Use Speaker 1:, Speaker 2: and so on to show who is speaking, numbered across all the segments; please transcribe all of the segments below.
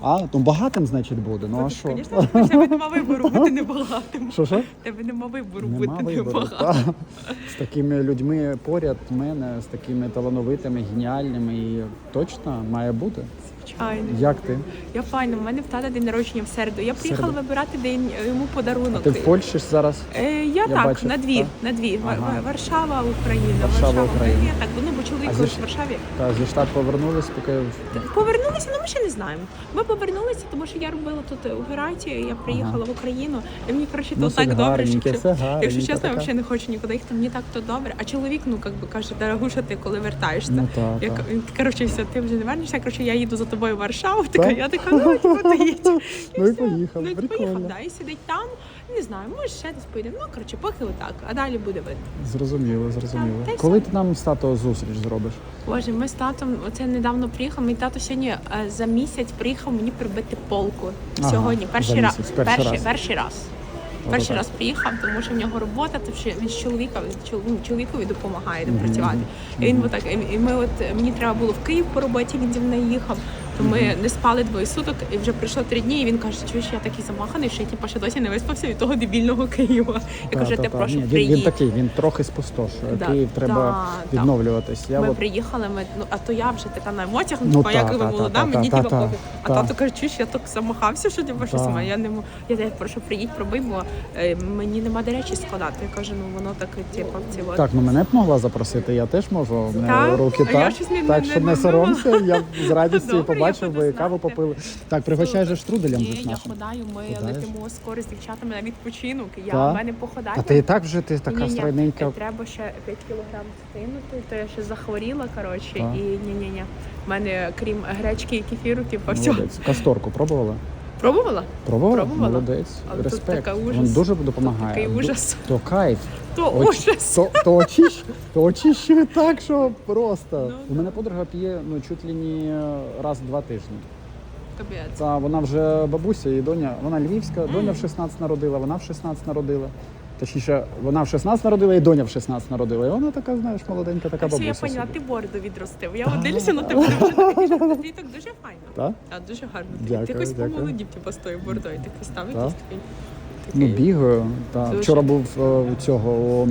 Speaker 1: А, то багатим, значить, буде. Ну а що?
Speaker 2: Звісно, в тебе нема вибору бути небагатим.
Speaker 1: Що що?
Speaker 2: В тебе нема вибору
Speaker 1: Нема
Speaker 2: бути
Speaker 1: вибору.
Speaker 2: небагатим.
Speaker 1: Та. З такими людьми поряд мене, з такими талановитими, геніальними. І точно має бути.
Speaker 2: Звичайно.
Speaker 1: Як ти?
Speaker 2: Я файно, в мене в тата день народження в середу. Я приїхала
Speaker 1: середу.
Speaker 2: вибирати день е, йому подарунок.
Speaker 1: Ти в Польщі ж зараз?
Speaker 2: Е, я, так,
Speaker 1: бачив,
Speaker 2: на дві,
Speaker 1: так?
Speaker 2: на дві.
Speaker 1: Ага.
Speaker 2: Варшава, Україна.
Speaker 1: Варшава, Україна.
Speaker 2: Я так, ну бо чоловік
Speaker 1: А зі-
Speaker 2: в Варшаві.
Speaker 1: Та, зі штат повернулись, поки
Speaker 2: Повернулися, ну ми ще не знаємо. Ми повернулися, тому що я робила тут операцію, я приїхала в Україну, і мені коротше
Speaker 1: Ну,
Speaker 2: так добре, що
Speaker 1: гарненьке
Speaker 2: якщо чесно,
Speaker 1: така.
Speaker 2: я взагалі не хочу нікуди їхати. Мені так то добре. А чоловік, ну як би каже, дорогуша, ти коли вертаєшся.
Speaker 1: Ну, так,
Speaker 2: я
Speaker 1: так.
Speaker 2: коротше, все, ти вже не вернешся. Коротше, я їду за тобою в Варшаву. Така я така, ну типу, ти їдь.
Speaker 1: Ну і
Speaker 2: все.
Speaker 1: поїхав,
Speaker 2: Ну, і
Speaker 1: прикольно.
Speaker 2: поїхав, да, і сидить там. Не знаю, може ще десь поїдемо. Ну коротше, поки отак, а далі буде видно.
Speaker 1: зрозуміло, зрозуміло.
Speaker 2: Та й
Speaker 1: Коли ти нам з тато зустріч зробиш?
Speaker 2: Боже, ми з татом оце недавно приїхав. Мій тато сьогодні е, за місяць приїхав мені прибити полку.
Speaker 1: Ага,
Speaker 2: Сьогодні перший
Speaker 1: за
Speaker 2: раз.
Speaker 1: місяць, перший
Speaker 2: перший,
Speaker 1: раз.
Speaker 2: перший раз. Перший раз приїхав, тому що в нього робота, то що він з чоловіка чол- ну, чоловікові допомагає де працювати. І він отак, і- і ми от мені треба було в Київ по роботі. Він зі мною їхав. То ми не спали двоє суток, і вже пройшло три дні. І він каже, чуєш, я такий замаханий, що я типу, ще досі не виспався від того дебільного Києва. Я кажу, ти
Speaker 1: та, та.
Speaker 2: прошу
Speaker 1: Ні,
Speaker 2: приїдь.
Speaker 1: він такий, він трохи спустошує.
Speaker 2: Да,
Speaker 1: Київ треба
Speaker 2: да,
Speaker 1: відновлюватись. Я
Speaker 2: ми
Speaker 1: от
Speaker 2: приїхали, ми ну а то я вже така на емоціях, ну
Speaker 1: Ну,
Speaker 2: типа,
Speaker 1: та,
Speaker 2: як ви молода,
Speaker 1: та,
Speaker 2: мені
Speaker 1: та,
Speaker 2: пофіг. А
Speaker 1: та.
Speaker 2: каже, чуєш, я так замахався, що типу, щось
Speaker 1: Та.
Speaker 2: має. Я не можу. Я тебе прошу, приїдь, пробий, бо е, мені нема де речі складати. Я кажу, ну воно так, типу, ці от.
Speaker 1: Так, ну мене б могла запросити, я теж можу. У мене
Speaker 2: Так?
Speaker 1: руки так.
Speaker 2: щось не-
Speaker 1: так що
Speaker 2: не
Speaker 1: не соромся, я з радістю
Speaker 2: я
Speaker 1: побачив
Speaker 2: знати.
Speaker 1: каву попили. Так, пригощай же штруделям
Speaker 2: Ні, я ходаю, ми
Speaker 1: Ходаєш?
Speaker 2: летимо скоро з дівчатами на відпочинок. Я
Speaker 1: Та?
Speaker 2: в мене походаю.
Speaker 1: А ти і так вже ти така стройненька.
Speaker 2: Треба ще 5 кілограм скинути, то я ще захворіла, коротше,
Speaker 1: Так.
Speaker 2: і ні-ні-ні. В мене, крім гречки і кефіру, типу, все.
Speaker 1: Молодець. Касторку пробувала?
Speaker 2: Пробувала?
Speaker 1: Пробувала?
Speaker 2: Пробувала.
Speaker 1: Молодець.
Speaker 2: Але тут така ужас.
Speaker 1: Він дуже
Speaker 2: Тут
Speaker 1: допомагає.
Speaker 2: такий ужас.
Speaker 1: То кайф.
Speaker 2: То ужас.
Speaker 1: То, то, очищ, то очищує так, що просто.
Speaker 2: Ну,
Speaker 1: У мене подруга п'є ну, чуть ли не раз в два тижні.
Speaker 2: Капець.
Speaker 1: Та вона вже бабуся і доня, вона львівська, доня в 16 народила, вона в 16 народила. Точніше, вона в 16 народила і доня в 16 народила. І вона така, знаєш, молоденька, така
Speaker 2: Все,
Speaker 1: бабуся.
Speaker 2: я поняла,
Speaker 1: собі.
Speaker 2: ти бороду відростив. Я от дивлюся на тебе, ти вже такий, що ти так дуже файно.
Speaker 1: Та?
Speaker 2: А дуже гарно. Ти-
Speaker 1: Дякую,
Speaker 2: ти якось
Speaker 1: дякую.
Speaker 2: помолодів, типу, з тою бородою. Ти якось став якийсь такий.
Speaker 1: Ну, бігаю. Та.
Speaker 2: Дуже.
Speaker 1: Вчора був е, у цього у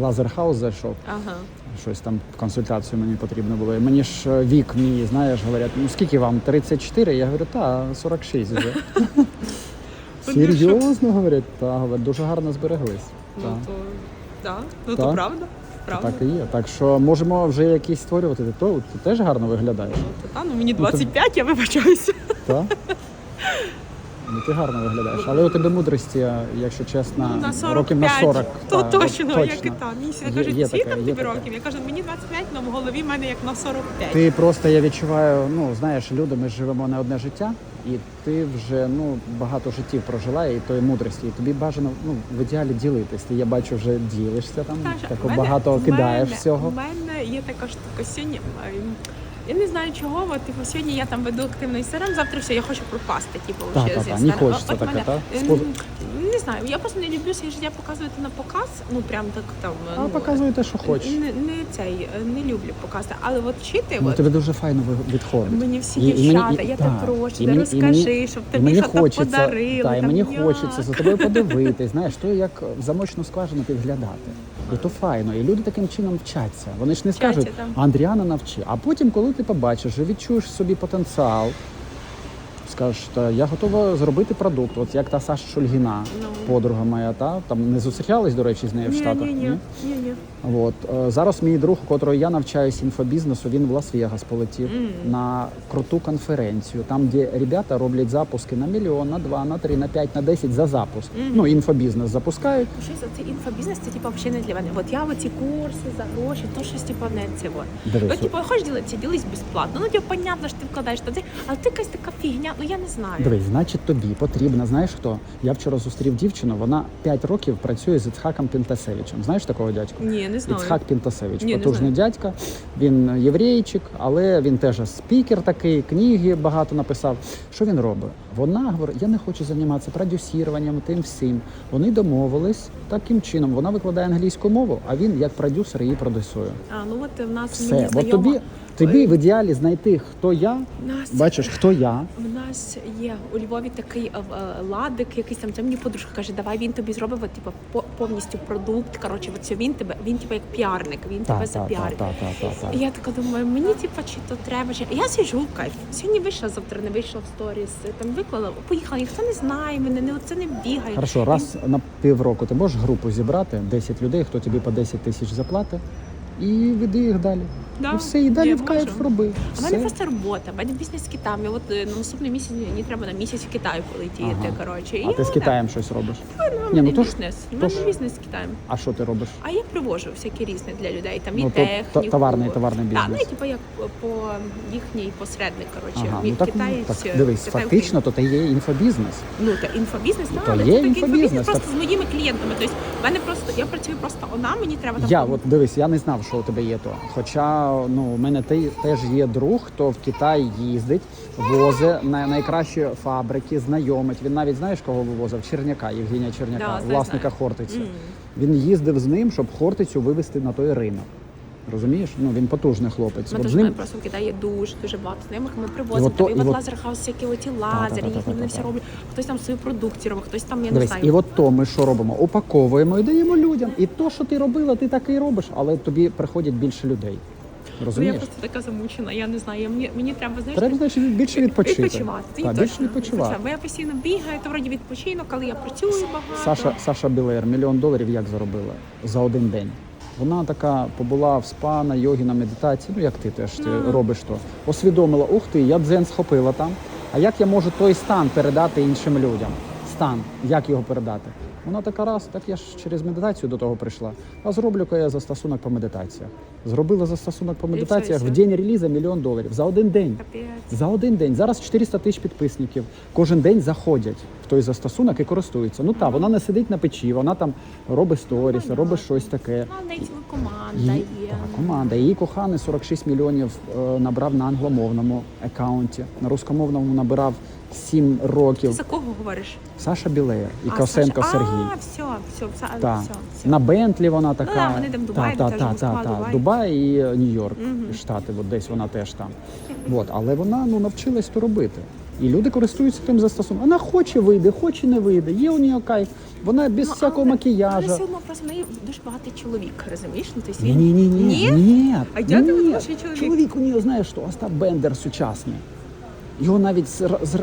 Speaker 1: лазерхаус зайшов.
Speaker 2: Ага.
Speaker 1: Щось там консультацію мені потрібно було. І мені ж е, вік мій, знаєш, говорять, ну скільки вам? 34? Я говорю, та 46 вже. Серйозно говорять, та говорять, дуже гарно збереглись.
Speaker 2: Ну
Speaker 1: Та.
Speaker 2: то, да. ну,
Speaker 1: Та.
Speaker 2: то правда. Правда.
Speaker 1: Так і є. Так що можемо вже якісь створювати. Ти, то, ти теж гарно виглядаєш.
Speaker 2: Ну, то, та, ну, мені 25, я вибачаюся.
Speaker 1: Так? Ну, ти гарно виглядаєш. Але у тебе мудрості, якщо чесно,
Speaker 2: Ну, на 45,
Speaker 1: років на 40.
Speaker 2: то
Speaker 1: та,
Speaker 2: точно,
Speaker 1: от
Speaker 2: як і там.
Speaker 1: Є-
Speaker 2: кажуть,
Speaker 1: є
Speaker 2: там тобі років? Я кажу, мені 25, але в голові в мене як на 45.
Speaker 1: Ти просто я відчуваю, ну знаєш, люди, ми живемо не одне життя, і ти вже ну багато життів прожила і тої мудрості. І тобі бажано ну в ідеалі ділитись. Ти я бачу, вже ділишся там,
Speaker 2: Та,
Speaker 1: так
Speaker 2: мене-
Speaker 1: багато кидаєш
Speaker 2: мене-
Speaker 1: всього.
Speaker 2: У мене є така штука сьогодні. Я не знаю чого, от, типу, сьогодні я там веду активний серем. завтра все, я хочу пропасти. Типу,
Speaker 1: Та,
Speaker 2: ще
Speaker 1: та,
Speaker 2: з
Speaker 1: та, не хочеться
Speaker 2: От
Speaker 1: таке,
Speaker 2: Не знаю, я просто не люблю своє життя показувати на показ. Ну прям так там.
Speaker 1: А
Speaker 2: ну,
Speaker 1: показуй те, що хочеш.
Speaker 2: Не, не цей, не люблю показувати. Але от вчити,
Speaker 1: Ну
Speaker 2: от,
Speaker 1: тобі дуже файно відходить.
Speaker 2: мені всі
Speaker 1: І- і мені-
Speaker 2: дівчата,
Speaker 1: і-
Speaker 2: я
Speaker 1: та,
Speaker 2: тебе прошу,
Speaker 1: і
Speaker 2: да
Speaker 1: мені- і
Speaker 2: розкажи,
Speaker 1: мені-
Speaker 2: щоб
Speaker 1: І
Speaker 2: тобі
Speaker 1: мені
Speaker 2: щось там
Speaker 1: хочеться,
Speaker 2: подарили.
Speaker 1: та, і
Speaker 2: там,
Speaker 1: мені
Speaker 2: як?
Speaker 1: хочеться за тобою подивитись, знаєш, то як в замочну скважину підглядати. І то файно. І люди таким чином вчаться. Вони ж не
Speaker 2: Вчаться,
Speaker 1: скажуть,
Speaker 2: так.
Speaker 1: Андріана навчи. А потім, коли ти побачиш, вже відчуєш в собі потенціал, скажеш, та я готова зробити продукт. От як та Саша Шульгіна,
Speaker 2: Ну.
Speaker 1: подруга моя, та там не зустрічались, до речі, з нею в
Speaker 2: Ні,
Speaker 1: Штатах.
Speaker 2: ні, ні, ні, ні.
Speaker 1: От е, зараз мій друг, у котрого я навчаюсь інфобізнесу, він в Лас-Вегас полетів на круту конференцію, там, де ребята роблять запуски на мільйон, на два, на три, на п'ять, на десять за запуск. Ну інфобізнес запускають.
Speaker 2: Щось оцей інфобізнес, це типу взагалі не для мене. От я оці курси за гроші, то щось типу не. От.
Speaker 1: Дивись,
Speaker 2: Ну, типу, хочеш ділитися, ділись безплатно. Ну, типу, понятно, що ти вкладаєш туди, але ти якась така фігня, ну я не знаю.
Speaker 1: Дивись, значить тобі потрібно, знаєш хто? Я вчора зустрів дівчину, вона 5 років працює з Іцхаком Пінтасевичем. Знаєш такого дядьку?
Speaker 2: Ні, не знаю.
Speaker 1: Іцхак Пінтасевич,
Speaker 2: Ні, не
Speaker 1: потужний дядька. Він єврейчик, але він теж спікер такий, книги багато написав. Що він робить? Вона говорить, я не хочу займатися продюсіруванням, тим всім. Вони домовились таким чином. Вона викладає англійську мову, а він як продюсер її продюсує.
Speaker 2: А, ну от в нас
Speaker 1: Все,
Speaker 2: мені
Speaker 1: от тобі- Тобі в ідеалі знайти, хто я.
Speaker 2: Нас
Speaker 1: Бачиш, хто я.
Speaker 2: У нас є у Львові такий е, е, ладик, якийсь там. Це мені подружка каже, давай він тобі зробить от, типу, по- повністю продукт. Коротше, от це він тебе, він типу як піарник, він тебе запіарить.
Speaker 1: так.
Speaker 2: І я така думаю, мені типу, чи то треба, чи я сиджу в кайф. Сьогодні вийшла, завтра не вийшла в сторіс. Там виклала, поїхала, ніхто не знає мене, не це не бігає.
Speaker 1: Хорошо, раз на півроку ти можеш групу зібрати 10 людей, хто тобі по 10 тисяч заплатить, і веди їх далі.
Speaker 2: Да,
Speaker 1: і все, і далі в кайф
Speaker 2: можу.
Speaker 1: роби.
Speaker 2: У мене просто робота, у мене бізнес з Китаєм. От е, на наступний місяць мені треба на місяць в Китай полетіти.
Speaker 1: Ага.
Speaker 2: Коротше, І
Speaker 1: А ти з
Speaker 2: я-
Speaker 1: Китаєм щось робиш?
Speaker 2: Ну, у
Speaker 1: Ні,
Speaker 2: мене
Speaker 1: ну то ж-
Speaker 2: бізнес. У
Speaker 1: то
Speaker 2: мене
Speaker 1: ж-
Speaker 2: бізнес з Китаєм.
Speaker 1: А що ти робиш?
Speaker 2: А я привожу всякі різні для людей. Там і
Speaker 1: Ну, то-
Speaker 2: техніку.
Speaker 1: товарний- товарний
Speaker 2: Так, ну
Speaker 1: бізнес.
Speaker 2: і типу як по їхній посередник. Коротше,
Speaker 1: Ага,
Speaker 2: Мій
Speaker 1: ну так,
Speaker 2: китаєць,
Speaker 1: так
Speaker 2: е,
Speaker 1: дивись,
Speaker 2: Китай-
Speaker 1: фактично, то ти є інфобізнес.
Speaker 2: Ну, та інфобізнес,
Speaker 1: То
Speaker 2: але
Speaker 1: є
Speaker 2: це такий
Speaker 1: інфобізнес,
Speaker 2: інфобізнес просто з моїми клієнтами. Тобто, в мене просто я працюю просто одна, мені треба там
Speaker 1: Я от дивись, я не знав, що у тебе є то. Хоча ну у мене теж є друг, хто в Китай їздить, возить на найкращі фабрики, знайомить. Він навіть знаєш, кого вивозив? Черняка, Євгенія Черняка,
Speaker 2: Да,
Speaker 1: власника
Speaker 2: знаю.
Speaker 1: Хортиці.
Speaker 2: Мгм.
Speaker 1: Він їздив з ним, щоб Хортицю вивезти на той ринок. Розумієш? Ну він потужний хлопець.
Speaker 2: Ми
Speaker 1: От
Speaker 2: теж
Speaker 1: ним
Speaker 2: просто в Китаї є дуже дуже багато знайомих. Ми привозимо там, і
Speaker 1: і
Speaker 2: от лазерхаус, всякі оті лазери, їхні вони все роблять. Хтось там свою продукцію робить, хтось там я не знаю.
Speaker 1: і от то ми що робимо? Упаковуємо і даємо людям. І то, що ти робила, ти так і робиш, але тобі приходять більше людей.
Speaker 2: Ну, я просто така замучена, я не знаю. я- Мені, мені треба знаєш,
Speaker 1: Треба значить більше відпочити.
Speaker 2: відпочивати. Ти
Speaker 1: Так, більше відпочивати.
Speaker 2: Бо я постійно бігаю, то вроді відпочинок, але я працюю багато.
Speaker 1: Саша, Саша Білеєр мільйон доларів як заробила за один день. Вона така побула в спа, на йогі, на медитації. Ну як ти теж ти
Speaker 2: Ну.
Speaker 1: робиш то. Освідомила, ух ти, я дзен схопила там. А як я можу той стан передати іншим людям? Стан, як його передати? Вона така раз, так я ж через медитацію до того прийшла. А зроблю-ка я застосунок по медитаціях. Зробила застосунок по медитаціях в день реліза мільйон доларів за один день.
Speaker 2: Капець.
Speaker 1: За один день зараз 400 тисяч підписників. Кожен день заходять в той застосунок і користуються. Ну так, вона не сидить на печі, вона там робить сторіс,
Speaker 2: Понятно.
Speaker 1: робить щось таке.
Speaker 2: Ну, в неї ціла команда
Speaker 1: Її,
Speaker 2: є.
Speaker 1: команда. Її коханий 46 мільйонів е, набрав на англомовному аккаунті. На рускомовному набирав 7
Speaker 2: Ти
Speaker 1: років.
Speaker 2: за кого говориш?
Speaker 1: Саша Білеєр і Косенко
Speaker 2: Саша-
Speaker 1: Сергій.
Speaker 2: А, все, все, все,
Speaker 1: Так.
Speaker 2: все, все.
Speaker 1: На Бентлі вона така.
Speaker 2: да, вони там в Дубаї,
Speaker 1: та, та,
Speaker 2: Москва,
Speaker 1: та, та.
Speaker 2: Дубай.
Speaker 1: Дубай і Нью-Йорк,
Speaker 2: Мгм.
Speaker 1: Штати, от десь вона теж там. От, але вона ну, навчилась то робити. І люди користуються тим застосунком. Вона хоче вийде, хоче не вийде. Є у неї кайф. Вона без
Speaker 2: Ну,
Speaker 1: всякого
Speaker 2: але-. Але все одно просто в неї дуже багатий чоловік, розумієш? Ну, тобто
Speaker 1: Ні,
Speaker 2: він...
Speaker 1: ні, ні, ні.
Speaker 2: А
Speaker 1: ні.
Speaker 2: він ваший чоловік?
Speaker 1: Чоловік у нього, знаєш, що Остап Бендер сучасний. Його навіть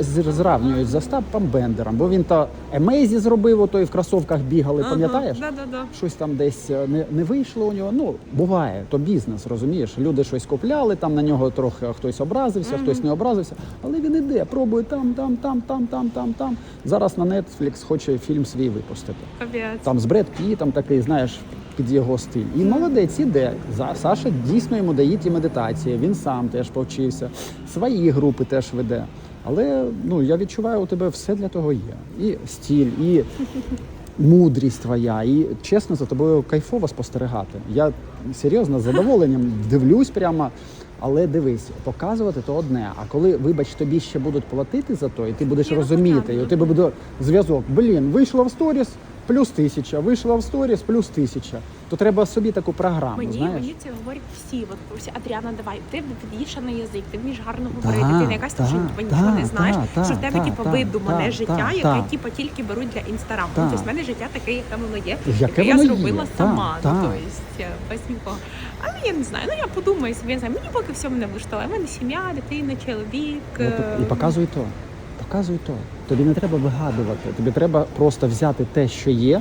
Speaker 1: зрівнюють з Остапом Бендером, бо він то Емейзі зробив, ото і в кросовках бігали, пам'ятаєш?
Speaker 2: Да, да, да.
Speaker 1: Щось там десь е, не, не вийшло у нього. Ну, буває, то бізнес, розумієш. Люди щось купляли, там на нього трохи хтось образився, хтось не образився. Але він іде, пробує там, там, там, там, там, там, там. Зараз на Netflix хоче фільм свій випустити.
Speaker 2: Капець.
Speaker 1: Там з Бред Пітом такий, знаєш, під його стиль. І молодець іде. Саша дійсно йому дає ті медитації. Він сам теж повчився, свої групи теж веде. Але ну я відчуваю, у тебе все для того є. І стіль, і мудрість твоя, і чесно за тобою кайфово спостерігати. Я серйозно з задоволенням дивлюсь прямо. Але дивись, показувати то одне. А коли, вибач, тобі ще будуть платити за то, і ти будеш
Speaker 2: ну,
Speaker 1: розуміти, і у тебе буде зв'язок. Блін, вийшла в сторіс, плюс тисяча, вийшла в сторіс, плюс тисяча. То треба собі таку програму,
Speaker 2: Мені,
Speaker 1: знаєш?
Speaker 2: мені це говорять всі. От всі Адріана, давай, ти підвішаний язик, ти вмієш гарно
Speaker 1: Та,
Speaker 2: говорити, ти не якась
Speaker 1: та,
Speaker 2: типу,
Speaker 1: та,
Speaker 2: нічого не знаєш,
Speaker 1: та,
Speaker 2: що в тебе
Speaker 1: та,
Speaker 2: типу,
Speaker 1: та,
Speaker 2: видумане
Speaker 1: та,
Speaker 2: життя,
Speaker 1: та,
Speaker 2: яке
Speaker 1: та.
Speaker 2: типу, тільки беруть для інстаграму.
Speaker 1: Та.
Speaker 2: Тобто в мене життя таке, яке воно є,
Speaker 1: Яке
Speaker 2: яке я
Speaker 1: воно є,
Speaker 2: зробила
Speaker 1: та,
Speaker 2: сама.
Speaker 1: та.
Speaker 2: Ну, тобто, без нікого. Але я не знаю, ну я подумаю собі, я не знаю, мені поки все мене влаштовує. У мене сім'я, дитина, чоловік.
Speaker 1: Ну,
Speaker 2: е,
Speaker 1: і показуй то. Показуй то. Тобі не треба вигадувати. Тобі треба просто взяти те, що є.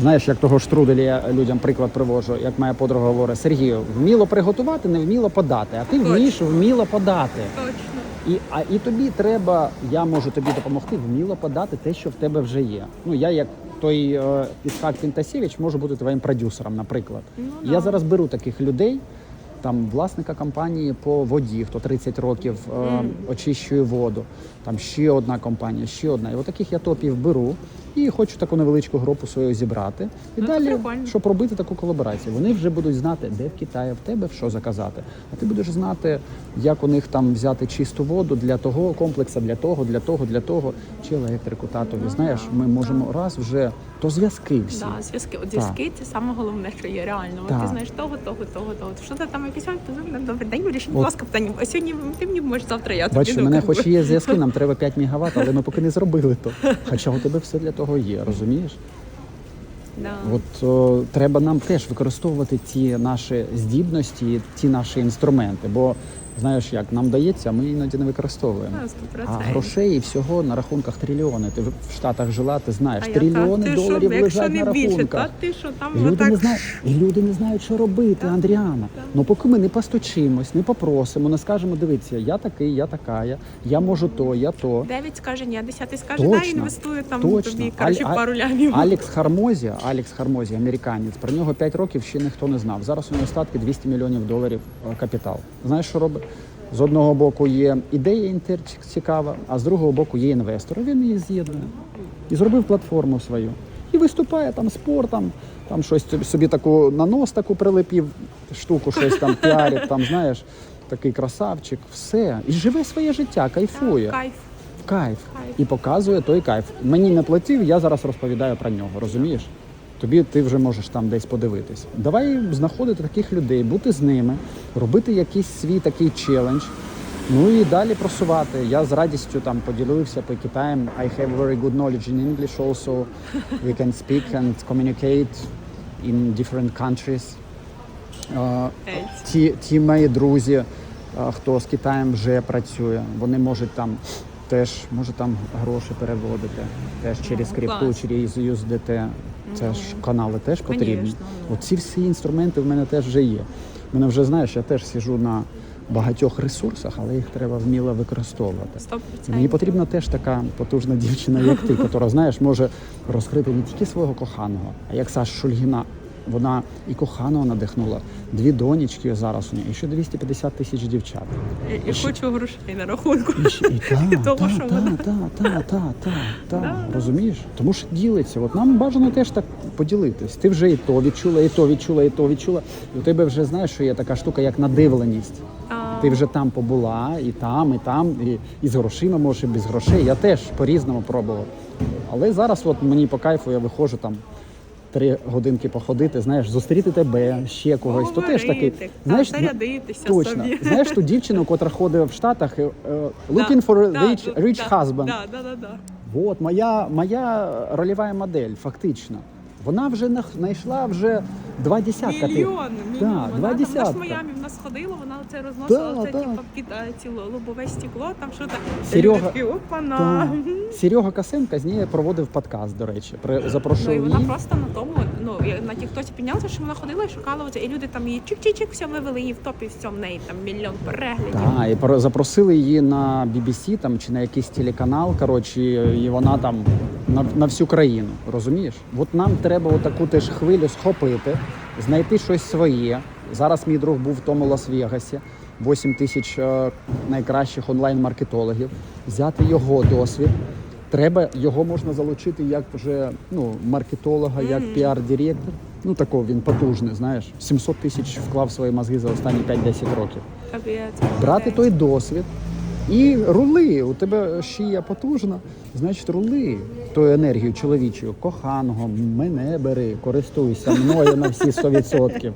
Speaker 1: Знаєш, як того штруделя я людям приклад привожу, як моя подруга говорить, Сергію, вміло приготувати, не вміло подати. А ти
Speaker 2: Точно.
Speaker 1: вмієш вміло подати.
Speaker 2: Точно.
Speaker 1: І, а, і тобі треба, я можу тобі допомогти, вміло подати те, що в тебе вже є. Ну я як той е, Іскак Фінтасєвич можу бути твоїм продюсером, наприклад.
Speaker 2: Ну,
Speaker 1: Я зараз беру таких людей, там власника компанії по воді, хто 30 років е, очищує воду. Там ще одна компанія, ще одна. І отаких я топів беру І хочу таку невеличку групу свою зібрати. І
Speaker 2: Ну,
Speaker 1: далі, щоб робити таку колаборацію. Вони вже будуть знати, де в Китаї в тебе що заказати. А ти будеш знати, як у них там взяти чисту воду для того комплексу, для того, для того, для того, чи електрику татові. Знаєш, ми можемо раз вже то зв'язки всі.
Speaker 2: Да, зв'язки. От зв'язки це саме головне, що є реально. От ти знаєш того, того, того, того. Що ти там якийсь «Ой, ну, добрий день, вирішіть, будь ласка, питання. А сьогодні ти мені можеш завтра я тобі.
Speaker 1: Бачиш,
Speaker 2: ну,
Speaker 1: мене хоч є зв'язки, нам треба 5 мегаватт, але ми поки не зробили то. Хоча у тебе все для того є, розумієш?
Speaker 2: Да.
Speaker 1: От о, треба нам теж використовувати ті наші здібності, ті наші інструменти. Бо знаєш, як нам дається, ми іноді не використовуємо.
Speaker 2: Сто
Speaker 1: А грошей і всього на рахунках трильйони. Ти в Штатах жила, ти знаєш,
Speaker 2: А я
Speaker 1: трильйони
Speaker 2: ти
Speaker 1: доларів
Speaker 2: що,
Speaker 1: лежать на
Speaker 2: не більше,
Speaker 1: рахунках.
Speaker 2: та ти що там
Speaker 1: І люди,
Speaker 2: отак.
Speaker 1: не знають, і люди не знають, що робити,
Speaker 2: Так,
Speaker 1: Андріана.
Speaker 2: так.
Speaker 1: Ну поки ми не постучимось, не попросимо, не скажемо, дивіться, я такий, я така, я, я можу то, я то.
Speaker 2: Дев'ять скаже ні, а десятий скаже,
Speaker 1: Точно,
Speaker 2: дай інвестую там
Speaker 1: точно.
Speaker 2: тобі коротше,
Speaker 1: Аль-
Speaker 2: пару лямів.
Speaker 1: Алекс Хармозі, Алекс Хармозі, американець. Про нього 5 років ще ніхто не знав. Зараз у нього статки 200 мільйонів доларів е, капітал. Знаєш, що робить? З одного боку є ідея інтер цікава, а з другого боку є інвестор. Він її з'єднує і зробив платформу свою. І виступає там спортом, там щось собі- таку на нос таку прилепів, штуку, щось там піарить, там знаєш, такий красавчик, все. І живе своє життя, кайфує.
Speaker 2: Кайф.
Speaker 1: Кайф.
Speaker 2: Кайф.
Speaker 1: І показує той кайф. Мені не платив, я зараз розповідаю про нього, розумієш? Тобі ти вже можеш там десь подивитись. Давай знаходити таких людей, бути з ними, робити якийсь свій такий челендж. Ну і далі просувати. Я з радістю там поділився по Китаєм. I have very good knowledge in English also. We can speak and communicate in different countries. Ті, ті мої друзі, хто з Китаєм вже працює, вони можуть там теж може там гроші переводити, теж через
Speaker 2: Ну,
Speaker 1: крипту,
Speaker 2: клас.
Speaker 1: через USDT. Це ж канали теж потрібні.
Speaker 2: Ну.
Speaker 1: Оці всі інструменти в мене теж вже є. В Мене вже знаєш, я теж сижу на багатьох ресурсах, але їх треба вміло використовувати.
Speaker 2: Сто
Speaker 1: І
Speaker 2: процентів.
Speaker 1: мені потрібна теж така потужна дівчина, як ти, яка знаєш, може розкрити не тільки свого коханого, а як Саш Шульгіна. Вона і коханого надихнула, дві донечки зараз у неї, і ще 250 тисяч дівчат.
Speaker 2: І, і хочу грошей на рахунку.
Speaker 1: І, ще- і та,
Speaker 2: Від того,
Speaker 1: та,
Speaker 2: що
Speaker 1: та,
Speaker 2: вона-
Speaker 1: та, та, та, та, та,
Speaker 2: да.
Speaker 1: розумієш? Тому що ділиться. От нам бажано теж так поділитись. Ти вже і то відчула, і то відчула, і то відчула. І у тебе вже знаєш, що є така штука, як надивленість. Ти вже там побула, і там, і там, і, і з грошима, може, і без грошей. Я теж по-різному пробував. Але зараз от мені по кайфу я виходжу там. Три годинки походити, знаєш, зустріти тебе, ще когось. То теж такий, знаєш, ну,
Speaker 2: зарядитися
Speaker 1: точно.
Speaker 2: собі.
Speaker 1: Знаєш ту дівчину, котра ходить в Штатах, е, looking for a
Speaker 2: Да,
Speaker 1: rich, rich
Speaker 2: да,
Speaker 1: husband.
Speaker 2: Да, да, да, да.
Speaker 1: Вот, моя, моя рольова модель, фактично. Вона вже знайшла вже два десятка.
Speaker 2: Мільйон, мільйон.
Speaker 1: Да,
Speaker 2: вона,
Speaker 1: два
Speaker 2: там, вона ж в
Speaker 1: десятка.
Speaker 2: Майамі в нас ходила, вона це розносила,
Speaker 1: Да,
Speaker 2: це
Speaker 1: да.
Speaker 2: типу під е, лобове стекло, там що так.
Speaker 1: Серега-
Speaker 2: опана.
Speaker 1: Та. Серега Косенко з нею проводив подкаст, до речі. При,
Speaker 2: Ну
Speaker 1: запрошував
Speaker 2: і вона
Speaker 1: її.
Speaker 2: просто на тому, на тіктоці піднялася, що вона ходила і шукала оце, і люди там її чик-чик-чик, все вивели її в топі, все в неї там мільйон переглядів.
Speaker 1: Так, і про- запросили її на BBC там, чи на якийсь телеканал, коротше, і вона там на, на всю країну. Розумієш? От нам треба таку теж хвилю схопити, знайти щось своє. Зараз мій друг був в тому Лас-Вегасі, 8 тисяч е, найкращих онлайн-маркетологів, взяти його досвід. Треба його можна залучити як вже ну, маркетолога, як піар-директор. Ну такого він потужний, знаєш. 700 тисяч вклав свої мозги за останні 5-10 років брати той досвід і рули. У тебе шия потужна, значить, рули тою енергією чоловічою, коханого, мене бери, користуйся мною на всі 100%.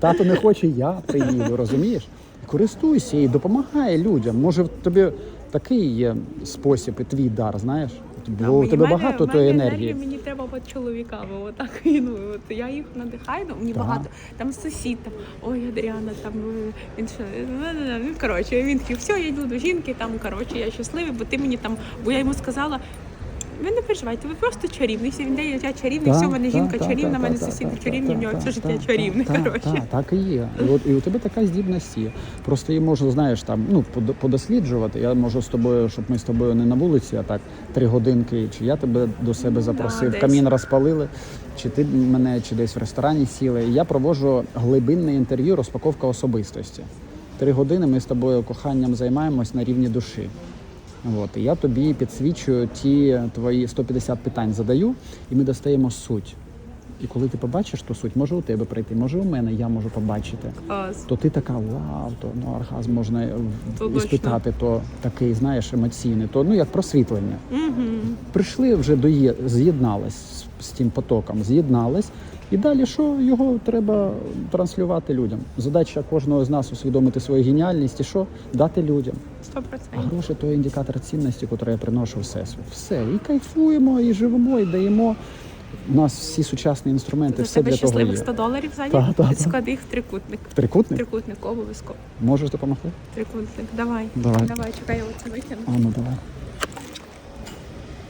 Speaker 1: Тато не хоче, я приїду, розумієш? Користуйся і допомагай людям. Може, тобі такий є спосіб і твій дар, знаєш? Бо у тебе багато
Speaker 2: мене
Speaker 1: тої енергії.
Speaker 2: Мені треба от чоловіками. Отак ну, от я їх надихаю, ну мені
Speaker 1: Так.
Speaker 2: багато. Там сусід, там ой, Адріана, там е, він що ну, ну, ну, коротше, він такий, все, я йду до жінки, там коротше, я щасливий, бо ти мені там, бо я йому сказала. Ви не переживайте, ви просто чарівний. Всі він дає я чарівний, все, в мене жінка чарівна, в мене сусід чарівний, в нього все життя чарівне. Коротше.
Speaker 1: Так, і є. І, от, і у тебе така здібність є. Просто її можна, знаєш, там ну подо- подосліджувати. Я можу з тобою, щоб ми з тобою не на вулиці, а так три годинки, чи я тебе до себе запросив, камін розпалили, чи ти мене, чи десь в ресторані сіли. Я проводжу глибинне інтерв'ю, розпаковка особистості. Три години ми з тобою коханням займаємось на рівні душі. От, і я тобі підсвічую ті твої 150 питань задаю, і ми достаємо суть. І коли ти побачиш ту суть, може у тебе прийти, може у мене, я можу побачити.
Speaker 2: Клас.
Speaker 1: То ти така вау, то ну оргазм можна
Speaker 2: То
Speaker 1: іспитати, то такий, знаєш, емоційний, то ну як просвітлення.
Speaker 2: Угу.
Speaker 1: Прийшли вже до є- з'єднались з, з тим потоком, з'єднались. І далі що його треба транслювати людям? Задача кожного з нас усвідомити свою геніальність і що дати людям.
Speaker 2: Сто
Speaker 1: А
Speaker 2: процентів.
Speaker 1: гроші то індикатор цінності, який я приношу всесвіт. Все, і кайфуємо, і живемо, і даємо. У нас всі сучасні інструменти, все для того
Speaker 2: щасливих 100 доларів зайняв? Склади їх в трикутник.
Speaker 1: Трикутник?
Speaker 2: Трикутник обов'язково.
Speaker 1: Можеш допомогти?
Speaker 2: Трикутник. Давай.
Speaker 1: Давай.
Speaker 2: Давай, чекай, я оце витягну.
Speaker 1: А ну давай.